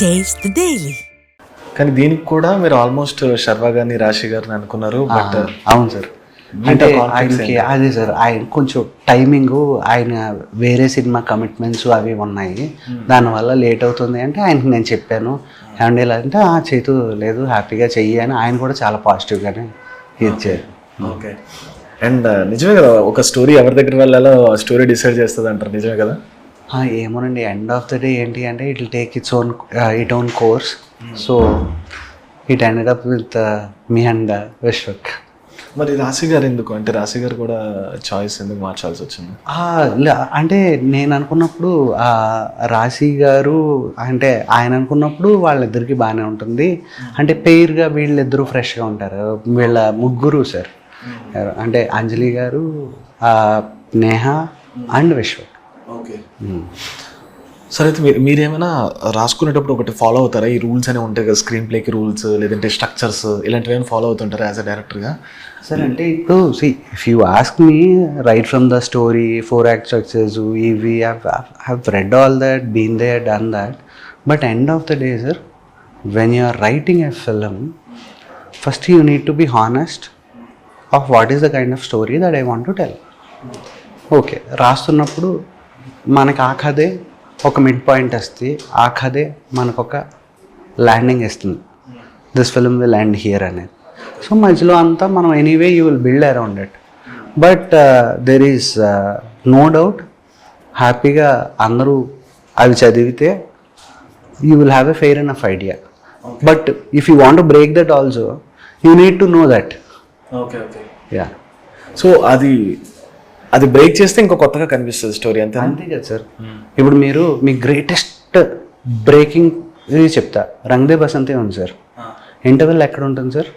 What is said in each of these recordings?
The Daily. కానీ దీనికి కూడా మీరు ఆల్మోస్ట్ శర్వా గారిని రాశి గారిని అనుకున్నారు బట్ అవును సార్. అంటే ఆయనకి అదే సార్ ఆయన కొంచెం టైమింగ్ ఆయన వేరే సినిమా కమిట్మెంట్స్ అవి ఉన్నాయి. దానివల్ల లేట్ అవుతుంది అంటే ఆయనకి నేను చెప్పాను. ఇలా అంటే "ఆ, చేతు లేదు హ్యాపీగా చెయ్యి అని ఆయన కూడా చాలా పాజిటివ్గానే ఇచ్చారు. ఓకే అండ్ నిజమే కదా ఒక స్టోరీ ఎవరి దగ్గర వెళ్ళాలో స్టోరీ డిసైడ్ చేస్తుంది అంటారు నిజమే కదా? ఏమోనండి ఎండ్ ఆఫ్ ద డే ఏంటి అంటే it will take its own it own course so it ended up with me and Vishwak మరి రాశి గారు ఎందుకు? అంటే రాశి గారు కూడా చాయిస్ ఎందుకు మార్చాల్సి వచ్చింది? అంటే నేను అనుకున్నప్పుడు రాశి గారు అంటే ఆయన అనుకున్నప్పుడు వాళ్ళిద్దరికి బాగానే ఉంటుంది. అంటే పెయిర్గా వీళ్ళిద్దరూ ఫ్రెష్గా ఉంటారు. వీళ్ళ ముగ్గురు సార్. అంటే అంజలి గారు నేహ అండ్ విశ్వ ఓకే. సరే అయితే మీరు మీరేమైనా రాసుకునేటప్పుడు ఒకటి ఫాలో అవుతారా? ఈ రూల్స్ అనేవి ఉంటాయి కదా స్క్రీన్ ప్లేకి రూల్స్ లేదంటే స్ట్రక్చర్స్ ఇలాంటివి ఏమైనా ఫాలో అవుతుంటారా యాజ్ అ డైరెక్టర్గా సార్ అంటే ఇప్పుడు see if you ask me right from the story four act structures ఇవి have read all that been they done that but end of the day sir when you are writing a film first you need to be honest of what is the kind of story that I want to tell okay రాస్తున్నప్పుడు మనకు ఆ కథే ఒక mid point వస్తే ఆ కథే మనకు ఒక ల్యాండింగ్ ఇస్తుంది. This film will land here అనేది. సో మధ్యలో అంతా మనం anyway you will build around it but there is no doubt హ్యాపీగా అందరూ అవి చదివితే you will have a fair and of idea but if you want break that also you need to know that okay okay yeah so అది అది break చేస్తే ఇంకో కొత్తగా కనిపిస్తుంది స్టోరీ అంతే అంతే కదా సార్. ఇప్పుడు మీరు మీ గ్రేటెస్ట్ బ్రేకింగ్ ఇది చెప్తా. రంగదే బసంతే ఉంది సార్. ఇంటర్వెల్ ఎక్కడ ఉంటుంది సార్?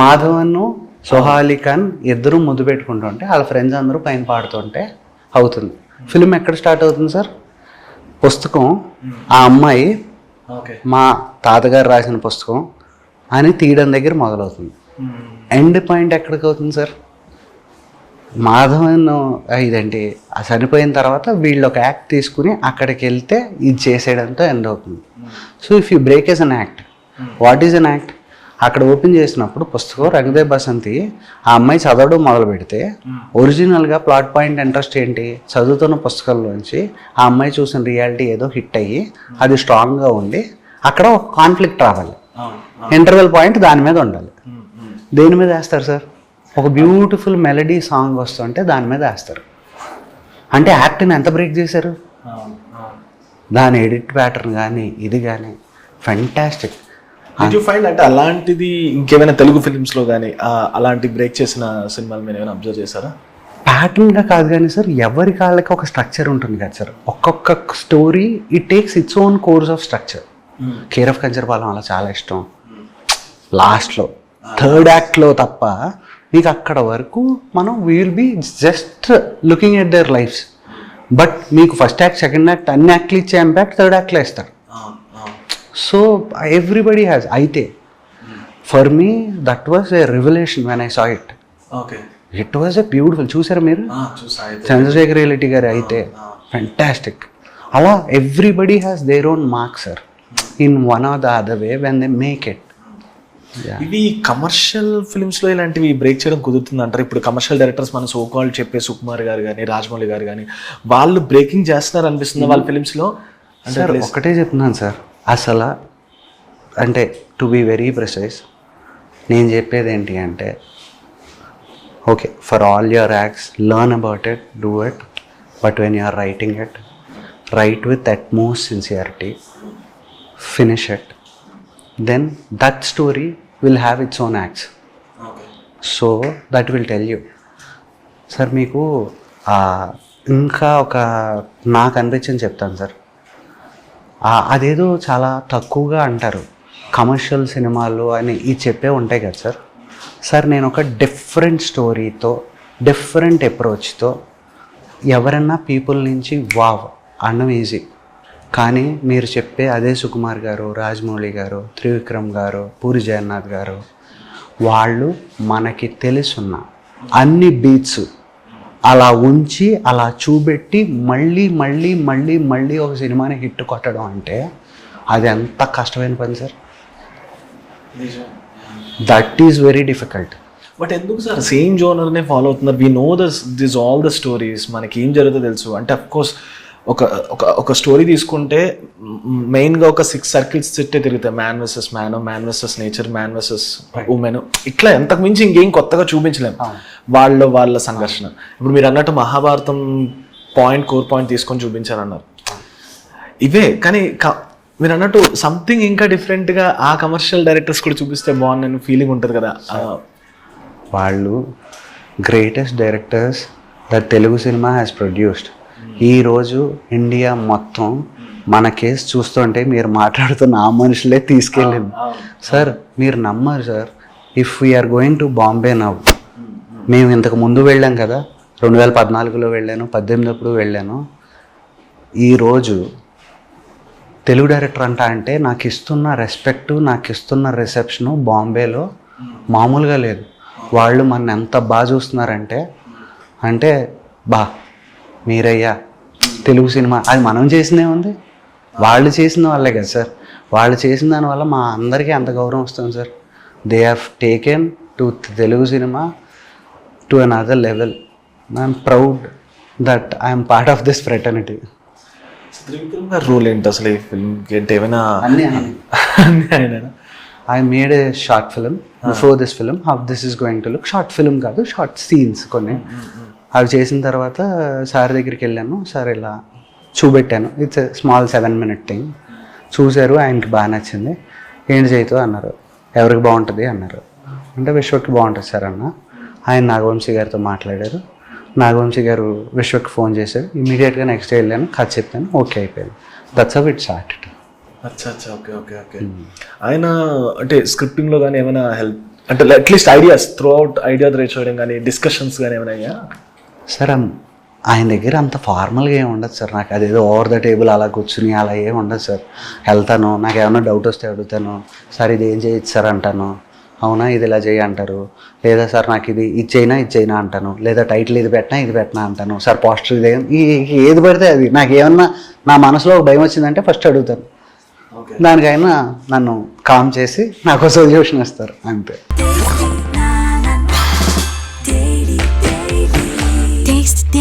మాధవన్ను సోహాలి ఖాన్ ఇద్దరు ముద్దు పెట్టుకుంటుంటే వాళ్ళ ఫ్రెండ్స్ అందరూ పైన పాడుతుంటే అవుతుంది. ఫిలిం ఎక్కడ స్టార్ట్ అవుతుంది సార్? పుస్తకం ఆ అమ్మాయి ఓకే మా తాతగారు రాసిన పుస్తకం అని తీయడం దగ్గర మొదలవుతుంది. ఎండ్ పాయింట్ ఎక్కడికి అవుతుంది సార్? మాధవన్ ఇదంటే ఆ చనిపోయిన తర్వాత వీళ్ళు ఒక యాక్ట్ తీసుకుని అక్కడికి వెళ్తే ఇది చేసేయడంతో ఎండ్ అవుతుంది. So if you break as an act what is an act? అక్కడ ఓపెన్ చేసినప్పుడు పుస్తకం రంగదేవ్ బసంతి ఆ అమ్మాయి చదవడం మొదలు పెడితే ఒరిజినల్గా ప్లాట్ పాయింట్ ఇంట్రెస్ట్ ఏంటి? చదువుతున్న పుస్తకంలోంచి ఆ అమ్మాయి చూసిన రియాలిటీ ఏదో హిట్ అయ్యి అది స్ట్రాంగ్గా ఉండి అక్కడ ఒక కాన్ఫ్లిక్ట్ రావాలి. ఇంటర్వెల్ పాయింట్ దాని మీద ఉండాలి. దేని మీద వేస్తారు సార్? ఒక బ్యూటిఫుల్ మెలడీ సాంగ్ వస్తుంటే దాని మీద వేస్తారు. అంటే యాక్ట్ని ఎంత బ్రేక్ చేశారు? దాని ఎడిట్ ప్యాటర్న్ కానీ ఇది కానీ ఫెంటాస్టిక్ యూ ఫైండ్ అంటే అలాంటిది ఇంకేమైనా తెలుగు ఫిలిమ్స్లో కానీ అలాంటి బ్రేక్ చేసిన సినిమాలు మీరు ఏమైనా అబ్జర్వ్ చేశారా? ప్యాటర్న్గా కాదు కానీ సార్ ఎవరి కాళ్ళకి ఒక స్ట్రక్చర్ ఉంటుంది కదా సార్. ఒక్కొక్క story it takes its own course of structure care of Kancharapalem అలా చాలా ఇష్టం. లాస్ట్లో థర్డ్ యాక్ట్లో తప్ప మీకు అక్కడ వరకు మనం will be just looking at their lives but మీకు ఫస్ట్ యాక్ట్ సెకండ్ యాక్ట్ అన్ని యాక్ట్లు ఇచ్చే ఇంపాక్ట్ థర్డ్ యాక్ట్లో ఇస్తారు. సో ఎవ్రీబడి హ్యాస్ అయితే for me that was a revolution when I saw it okay. It was a beautiful చూసారా మీరు? చంద్రశేఖర్ రెడ్డి గారు అయితే. ఫెంటాస్టిక్ అలా everybody has their own mark sir in one or the other way when they make it ఇవి commercial ఫిల్మ్స్లో ఇలాంటివి break చేయడం కుదురుతుంది అంటారు. ఇప్పుడు కమర్షియల్ డైరెక్టర్స్ మన సోకాల్ చెప్పే సుకుమార్ గారు కానీ రాజమౌళి గారు కానీ వాళ్ళు బ్రేకింగ్ చేస్తున్నారు అనిపిస్తుంది వాళ్ళ ఫిల్మ్స్లో. సార్ ఒకటే చెప్తున్నాను సార్ అసలు అంటే టు బీ వెరీ ప్రిసైజ్ నేను చెప్పేది ఏంటి అంటే okay for all your acts learn about it do it but when you are writing it write with utmost sincerity finish it then that story will have its own acts so that will tell you sir మీకు ఇంకా ఒక నాకు అనిపించింది చెప్తాను sir అదేదో చాలా తక్కువగా అంటారు. కమర్షియల్ సినిమాలు అని ఇది చెప్పే ఉంటాయి కదా సార్ సార్ నేను ఒక డిఫరెంట్ స్టోరీతో డిఫరెంట్ అప్రోచ్తో ఎవరన్నా పీపుల్ నుంచి వావ్ అనడం ఈజీ కానీ మీరు చెప్పే అదే సుకుమార్ గారు రాజమౌళి గారు త్రివిక్రమ్ గారు పూరి జగన్నాథ్ గారు వాళ్ళు మనకి తెలుసున్న అన్ని బీట్స్ అలా ఉంచి అలా చూపెట్టి మళ్ళీ మళ్ళీ మళ్ళీ మళ్ళీ ఒక సినిమాని హిట్ కొట్టడం అంటే అది ఎంత కష్టమైన పని sir? That is very difficult but ఎందుకు సార్? సేమ్ జోనర్నే ఫాలో అవుతున్నారు. We know thus this all the stories మనకి ఏం జరుగుతుందో తెలుసు. అంటే అఫ్ కోర్స్ ఒక ఒక ఒక స్టోరీ తీసుకుంటే మెయిన్గా ఒక సిక్స్ సర్కిల్స్ చుట్టే తిరుగుతాయి. Man versus man man versus nature man versus women ఇట్లా ఎంతకు మించి ఇంకేం కొత్తగా చూపించలేము వాళ్ళ వాళ్ళ సంఘర్షణ. ఇప్పుడు మీరు అన్నట్టు మహాభారతం పాయింట్ కోర్ పాయింట్ తీసుకొని చూపించారన్నారు. ఇవే కానీ క- మీరు అన్నట్టు సంథింగ్ ఇంకా డిఫరెంట్గా ఆ కమర్షియల్ డైరెక్టర్స్ కూడా చూపిస్తే బాగుందని ఫీలింగ్ ఉంటుంది కదా. వాళ్ళు greatest directors that Telugu cinema has produced ఈరోజు ఇండియా మొత్తం మన కేసు చూస్తుంటే మీరు మాట్లాడుతున్న ఆ మనుషులే తీసుకెళ్ళింది. సార్ మీరు నమ్మరు sir. If we're going to Bombay now మేము ఇంతకు ముందు వెళ్ళాం కదా. రెండు వేల పద్నాలుగులో వెళ్ళాను పద్దెనిమిది అప్పుడు వెళ్ళాను ఈరోజు తెలుగు డైరెక్టర్ అంట అంటే నాకు ఇస్తున్న రెస్పెక్ట్ నాకు ఇస్తున్న రిసెప్షను బాంబేలో మామూలుగా లేదు. వాళ్ళు మన ఎంత బాగా చూస్తున్నారంటే అంటే బా మీరయ్యా తెలుగు సినిమా. అది మనం చేసిందే ఉంది. వాళ్ళు చేసిన వాళ్ళే కదా సార్. వాళ్ళు చేసిన దానివల్ల మా అందరికీ అంత గౌరవం వస్తుంది sir. They have taken to Telugu cinema to another level I'm proud that I'm part of this fraternity Trivikram గారి రోల్ ఏంటి అసలు ఈ ఫిల్మ్ ఏమైనా అన్నీ? I made a short film before this film how this is going to look short film కాదు short scenes కొన్ని. అవి చేసిన తర్వాత సార్ దగ్గరికి వెళ్ళాను. సార్ ఇలా చూపెట్టాను. It's small seven minute thing చూశారు ఆయనకి బాగా నచ్చింది. ఏంటి చేయితో అన్నారు. ఎవరికి బాగుంటుంది? అన్నారు. అంటే విశ్వకి బాగుంటుంది సార్ అన్న. ఆయన నాగవంశీ గారితో మాట్లాడారు. నాగవంశీ గారు విశ్వకి ఫోన్ చేశారు. ఇమీడియట్గా నెక్స్ట్ డే వెళ్ళాను. కథ చెప్పాను. ఓకే అయిపోయింది. దట్స్ అవ్ ఇట్ స్టార్టెడ్ అచ్చా అచ్చా. Okay okay okay. ఆయన అంటే స్క్రిప్టింగ్లో కానీ ఏమైనా హెల్ప్ అంటే అట్లీస్ట్ ఐడియాస్ త్రూ అవుట్ ఐడియా రేట్ చేయడం కానీ డిస్కషన్స్ కానీ ఏమైనా అయ్యా? సార్ ఆయన దగ్గర అంత ఫార్మల్గా ఏమి ఉండదు సార్. నాకు అదేదో ఓవర్ ద టేబుల్ అలా కూర్చుని అలా ఏమి ఉండదు సార్. వెళ్తాను నాకు ఏమైనా డౌట్ వస్తే అడుగుతాను. సార్ ఇది ఏం చేయొచ్చు సార్ అంటాను. అవునా ఇది ఇలా చేయి అంటారు. లేదా సార్ నాకు ఇది ఇది చేయనా ఇది చేయనా అంటాను. లేదా టైటిల్ ఇది పెట్టినా ఇది పెట్టినా అంటాను. సార్ పోస్టర్ ఇది ఏది పడితే అది. నాకు ఏమన్నా నా మనసులో ఒక భయం వచ్చిందంటే ఫస్ట్ అడుగుతాను. దానికైనా నన్ను కామ్ చేసి నాకు సొల్యూషన్ ఇస్తారు. అంతే.